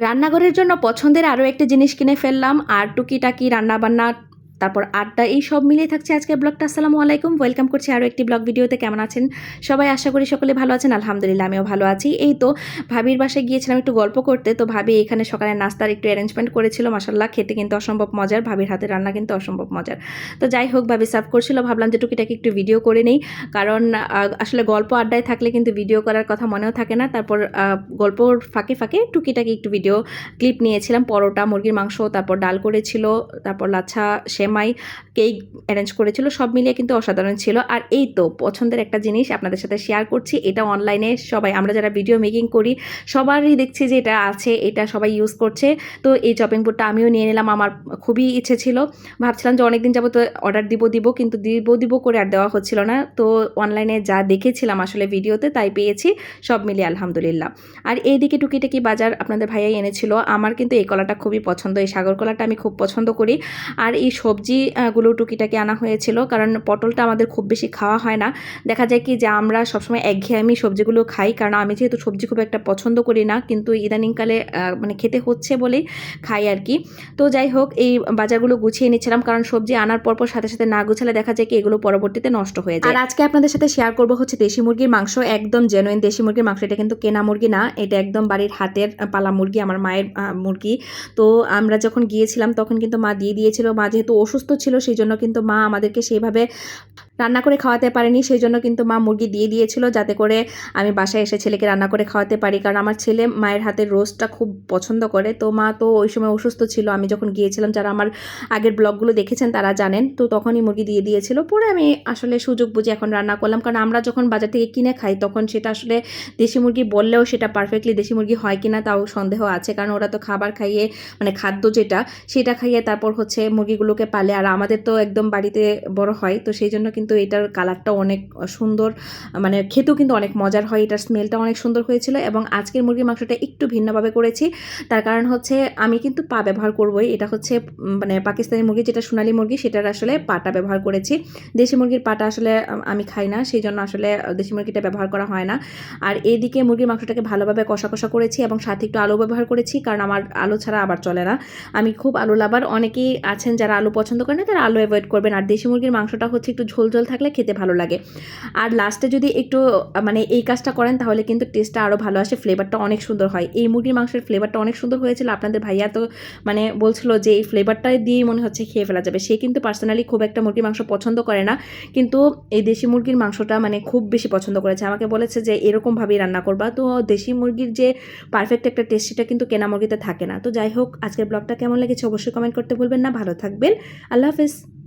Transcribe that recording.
রান্নাঘরের জন্য পছন্দের আরও একটি জিনিস কিনে ফেললাম আর টুকিটাকি রান্নাবান্না তারপর আড্ডা, এই সব মিলিয়ে থাকছে আজকের ব্লগটা। আসসালামু আলাইকুম। ওয়েলকাম করছি আরও একটি ব্লগ ভিডিওতে। কেমন আছেন? সবাই আশা করি সকলে ভালো আছেন। আলহামদুলিল্লাহ, আমিও ভালো আছি। এই তো ভাবির বাসায় গিয়েছিলাম একটু গল্প করতে। তো ভাবি এখানে সকালে নাস্তার একটু অ্যারেঞ্জমেন্ট করেছিল। মাসাল্লাহ খেতে কিন্তু অসম্ভব মজার। ভাবির হাতে রান্না কিন্তু অসম্ভব মজার। তো যাই হোক, ভাবি সার্ভ করছিল। ভাবলাম যে টুকিটাকি একটু ভিডিও করে নেই। কারণ আসলে গল্প আড্ডায় থাকলে কিন্তু ভিডিও করার কথা মনেও থাকে না। তারপর গল্পর ফাঁকে ফাঁকে টুকিটাকি একটু ভিডিও ক্লিপ নিয়েছিলাম। পরোটা, মুরগির মাংস, তারপর ডাল করেছিল। তারপর লাচ্ছা সেমাই কেক অ্যারেঞ্জ করেছিল, সব মিলিয়ে কিন্তু অসাধারণ ছিল। আর এই তো পছন্দের একটা জিনিস আপনাদের সাথে শেয়ার করছি, এটা অনলাইনে সবাই, আমরা যারা ভিডিও মেকিং করি, সবারই দেখছি যে এটা আছে, এটা সবাই ইউজ করছে। তো এই চপিং বোর্ডটা আমিও নিয়ে নিলাম, আমার খুবই ইচ্ছে ছিল। ভাবছিলাম যে অনেকদিন যাব তো অর্ডার দিব দিব, কিন্তু দিব দিব করে আর দেওয়া হচ্ছিল না। তো অনলাইনে যা দেখেছিলাম আসলে ভিডিওতে তাই পেয়েছি, সব মিলিয়ে আলহামদুলিল্লাহ। আর এই এইদিকে টুকিটাকি বাজার আপনাদের ভাইয়াই এনেছিল, আমার কিন্তু এই কলাটা খুবই পছন্দ, এই সাগর কলাটা আমি খুব পছন্দ করি। আর এই সবজিগুলো টুকিটাকি আনা হয়েছিল, কারণ পটলটা আমাদের খুব বেশি খাওয়া হয় না। দেখা যায় কি যে আমরা সবসময় একঘেয়েমি সবজিগুলো খাই, কারণ আমি যেহেতু সবজি খুব একটা পছন্দ করি না, কিন্তু ইদানিংকালে মানে খেতে হচ্ছে বলেই খাই আর কি। তো যাই হোক, এই বাজারগুলো গুছিয়ে নিচ্ছিলাম, কারণ সবজি আনার পর পর সাথে সাথে না গুছালে দেখা যায় কি এগুলো পরবর্তীতে নষ্ট হয়ে যায়। আর আজকে আপনাদের সাথে শেয়ার করব হচ্ছে দেশি মুরগির মাংস, একদম জেনুইন দেশি মুরগির মাংস। এটা কিন্তু কেনা মুরগি না, এটা একদম বাড়ির হাতের পালা মুরগি, আমার মায়ের মুরগি। তো আমরা যখন গিয়েছিলাম, তখন কিন্তু মা দিয়ে দিয়েছিল। মা যেহেতু অসুস্থ ছিল সেই জন্য কিন্তু মা আমাদেরকে সেইভাবে রান্না করে খাওয়াতে পারেনি সেই জন্য কিন্তু মা মুরগি দিয়ে দিয়েছিল যাতে করে আমি বাসায় এসে ছেলেকে রান্না করে খাওয়াতে পারি। কারণ আমার ছেলে মায়ের হাতের রোস্টটা খুব পছন্দ করে। তো মা তো ওই সময় অসুস্থ ছিল। আমি যখন গিয়েছিলাম, যারা আমার আগের ব্লগগুলো দেখেছেন তারা জানেন। তো তখনই মুরগি দিয়ে দিয়েছিল। পরে আমি আসলে সুযোগ বুঝে এখন রান্না করলাম। কারণ আমরা যখন বাজার থেকে কিনে খাই, তখন সেটা আসলে দেশি মুরগি বললেও সেটা পারফেক্টলি দেশি মুরগি হয় কিনা তাও সন্দেহ আছে। কারণ ওরা তো খাবার খাইয়ে মানে খাদ্য যেটা, সেটা খাইয়ে তারপর হচ্ছে মুরগিগুলোকে পালে। আর আমাদের তো একদম বাড়িতে বড় হয়। তো সেই জন্য কিন্তু এটার কালারটা অনেক সুন্দর। মানে খেতেও কিন্তু অনেক মজার হয়। এটার স্মেলটা অনেক সুন্দর হয়েছিল এবং আজকের মুরগির মাংসটা একটু ভিন্নভাবে করেছি। তার কারণ হচ্ছে আমি কিন্তু পা ব্যবহার করবই। এটা হচ্ছে মানে পাকিস্তানি মুরগি, যেটা সোনালী মুরগি, সেটার আসলে পাটা ব্যবহার করেছি। দেশি মুরগির পাটা আসলে, আমি খাই না সেই জন্য আসলে দেশি মুরগিটা ব্যবহার করা হয় না। আর এদিকে মুরগির মাংসটাকে ভালোভাবে কষা কষা করেছি এবং সাথে একটু আলু ব্যবহার করেছি, কারণ আমার আলু ছাড়া আবার চলে না। আমি খুব আলু লাভার। অনেকেই আছেন যারা আলু পছন্দ করেন না, তারা আলু অ্যাভয়েড করবেন। আর দেশি মুরগির মাংসটা হচ্ছে একটু ঝোল ঝোল থাকলে খেতে ভালো লাগে। আর লাস্টে যদি একটু মানে এই কাজটা করেন, তাহলে কিন্তু টেস্টটা আরও ভালো আসে ফ্লেভারটা অনেক সুন্দর হয়। এই মুরগির মাংসের ফ্লেভারটা অনেক সুন্দর হয়েছিল। আপনাদের ভাইয়া তো মানে বলছিল যে এই ফ্লেভারটা দিয়েই মনে হচ্ছে খেয়ে ফেলা যাবে। সে কিন্তু পার্সোনালি খুব একটা মুরগির মাংস পছন্দ করে না। কিন্তু এই দেশি মুরগির মাংসটা মানে খুব বেশি পছন্দ করেছে। আমাকে বলেছে যে এরকমভাবেই রান্না করবা। তো দেশি মুরগির যে পারফেক্ট একটা টেস্ট সেটা কিন্তু কেনা মুরগিতে থাকে না। তো যাই হোক, আজকের ব্লগটা কেমন লেগেছে অবশ্যই কমেন্ট করতে ভুলবেন না। ভালো থাকবেন। আল্লাহ হাফেজ।